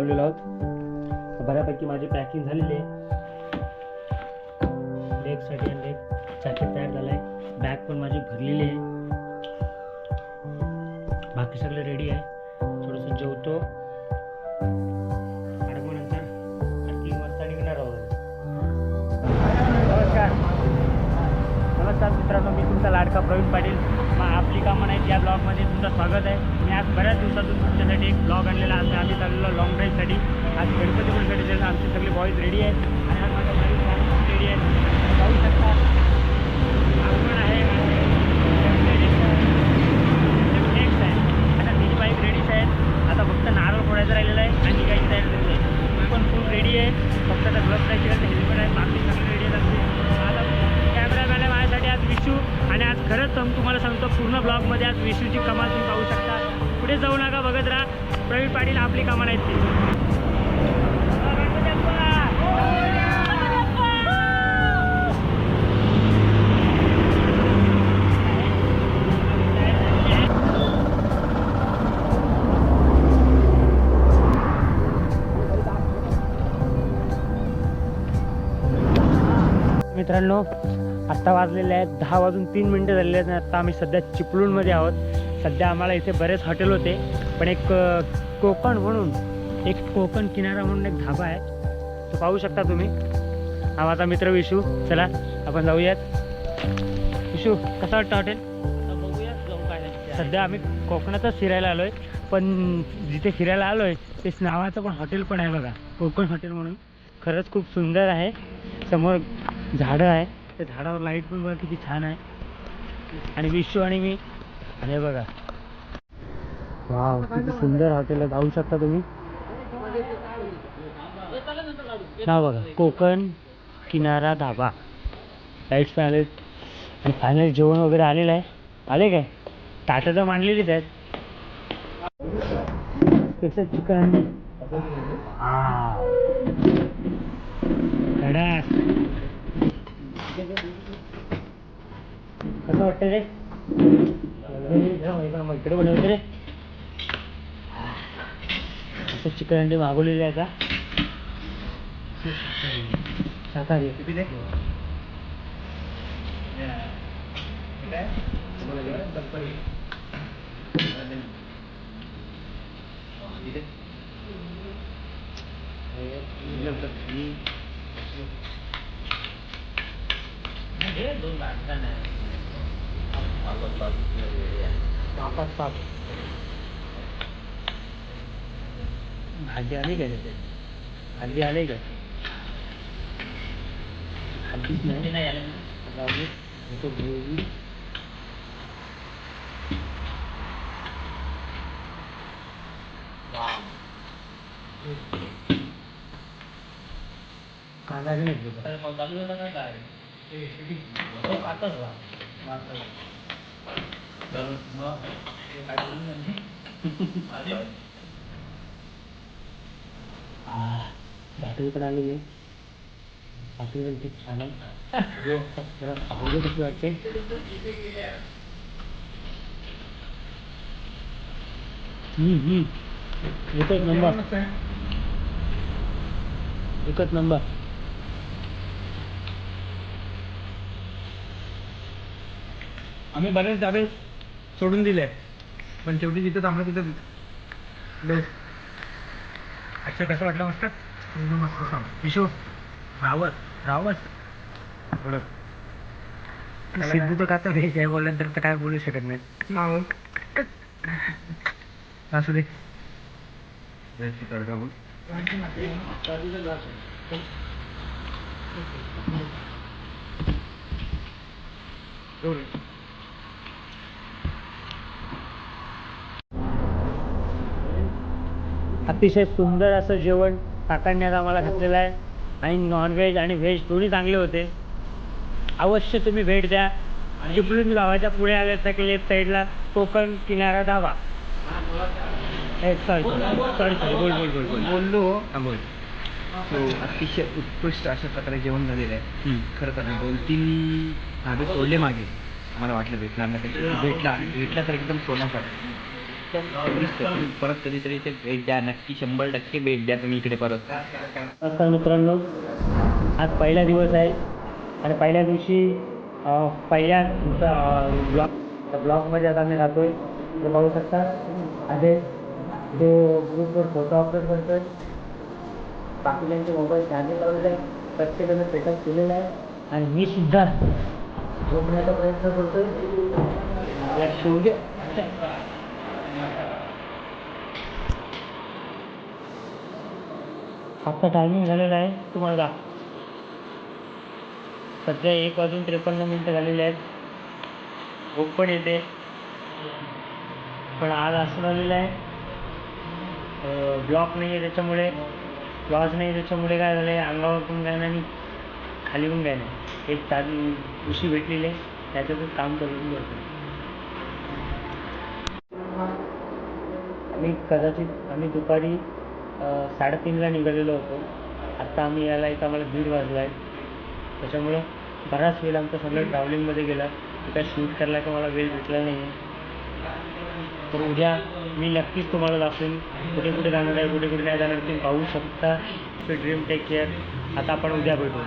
चाललेलो आहोत. बऱ्यापैकी माझी पॅकिंग झालेली आहे. लेगसाठी लेग जॅकेट तयार झालं आहे बॅग पण माझी भरलेली आहे. बाकी सगळं रेडी आहे. थोडंसं जेवतो. तुमचा लाडका प्रवीण पाटील. मग आपली का म्हणायची या ब्लॉगमध्ये तुमचं स्वागत आहे. मी आज बऱ्याच दिवसातून तुमच्यासाठी एक ब्लॉग आणलेला आज आम्ही चाललेलो लॉंग ड्राईव्हसाठी आज गणपतीपुळेसाठी जायला आमची सगळी बॉईज रेडी आहे. आणि आज माझ्या बॉईज रेडी आहे. जाऊ शकता. आपण आहे. आता तिची बाईक रेडीच आहेत आता फक्त नारळ फोडायचं राहिलेलं आहे आणि काही तयार झालेलं आहे. मी पण फुल रेडी आहे. फक्त आता ग्लव्स राहायची हेल्मेट आहे. बाकी सगळं रेडी आहे आमची आता कॅमेरामॅन आहे माझ्यासाठी आज विशू. आणि आज खरंच तुम्हाला सांगतो पूर्ण ब्लॉगमध्ये आज विशूची कमाल तुम्ही पाहू शकता. पुढे जाऊ नका बघत राहा. प्रवीण पाटील आपली कमाल आहेत ती मित्रांनो आत्ता वाजलेले आहेत. दहा वाजून तीन मिनटं झालेले आहेत आत्ता आम्ही सध्या चिपळूणमध्ये आहोत. सध्या आम्हाला इथे बरेच हॉटेल होते. पण एक कोकण म्हणून एक कोकण किनारा म्हणून एक धाबा आहे. तो पाहू शकता तुम्ही. हा माझा मित्र विशू. चला आपण जाऊयात. विशू कसं वाटतं हॉटेल? सध्या आम्ही कोकणातच फिरायला आलो आहे पण जिथे फिरायला आलो आहे तेच नावाचं पण हॉटेल पण आहे बघा. कोकण हॉटेल म्हणून. खरंच खूप सुंदर आहे. समोर झाडं आहे. त्या झाडावर लाइट पण बघा किती छान आहे. आणि विश्व आणि मी आणि बघा. वाव किती सुंदर हॉटेल जाऊ शकता तुम्ही. हा बघा कोकण किनारा धाबा लाईट्स पण आले आणि फायनल जेवण वगैरे आलेलं आहे. आले काय? ताटं तर मांडलेलीच आहेत. कसं चिकन? कडास कसं वाटतं रे इकडे बनवते रे असं चिकन अंडे मागवलेले आहे आता शाकाहारी आहे. पापात पाप भाजी आली काय त्याच्यात? भाजी आली काय भाजीच नाही जाऊ दे. नको घेऊ. कांदा बी नाही घेतला. तो आताच वा. आह, भाकरी पण आली आहे भाकरी पण खूप छान आहे जरा खाऊ कशी वाटते हम्म, हम्म. एकच नंबर एकच नंबर आम्ही बरेच डाबे सोडून दिले. पण शेवटी जिथं थांबलं तिथं बेस्ट अच्छा कसं वाटलं मस्त एकदम मस्त. सांग विशू रावत रावत सिद्धू तर आता व्हेज आहे बोलल्यानंतर तर काय बोलू शकत नाही. असू दे. तडका बोल. अतिशय सुंदर असं जेवण काकांनी आम्हाला घातलेलं आहे. आणि नॉनव्हेज आणि व्हेज दोन्ही चांगले होते. अवश्य तुम्ही भेट द्या. चिपळूण गावाच्या पुढे आले तर लेफ्ट साईडला कोकण किनारा धाबा सॉरी सॉरी सॉरी बोल बोल बोल बोल. बोललो. हा बोल. अतिशय उत्कृष्ट अशा प्रकारे जेवण झालेलं आहे. खरं तर दोन तीन धाबे सोडले मागे. मला वाटलं भेटणार नाही. भेटला भेटला तर एकदम सोन्यासारखं. परत कधीतरी ते भेट द्या नक्की शंभर टक्के भेट द्या तुम्ही इकडे परत. नमस्कार मित्रांनो आज पहिला दिवस आहे आणि पहिल्या दिवशी पहिल्या पहिल्या ब्लॉग ब्लॉगमध्ये आता आम्ही राहतोय. ते पाहू शकता आणि तो ग्रुपवर फोटो अपलोड करतोय बाकी त्यांचे मोबाईल चार्जिंग लावलेले आहे प्रत्येकाने सेटअप केलेला आहे. आणि मी सुद्धा झोपण्याचा प्रयत्न करतोय. या शिवजे आता टायमिंग झालेला आहे. तुम्हाला दाख सध्या एक वाजून त्रेपन्न मिनटं झालेली आहेत. भूक पण येते. पण आज असं झालेलं आहे. ब्लॉक नाही आहे त्याच्यामुळे. लॉस नाही त्याच्यामुळे काय झालं आहे अंगावर पण काय नाही आणि खाली पण काय नाही. एक चालू उशी भेटलेली आहे. त्याच्यातच काम करून करतो आम्ही कदाचित आम्ही दुपारी साडेतीनला निघालेलो होतो. आत्ता आम्ही यायला इथं आम्हाला दीड वाजला आहे त्याच्यामुळं बराच वेळ आमचा सगळं ट्रॅव्हलिंगमध्ये गेला. काय शूट करायला का मला वेळ भेटला नाही आहे तर उद्या मी नक्कीच तुम्हाला दाखवेन कुठे कुठे जाणार आहे कुठे कुठे नाही जाणार तुम्ही पाहू शकता. ड्रीम टेक केअर आता आपण उद्या भेटू.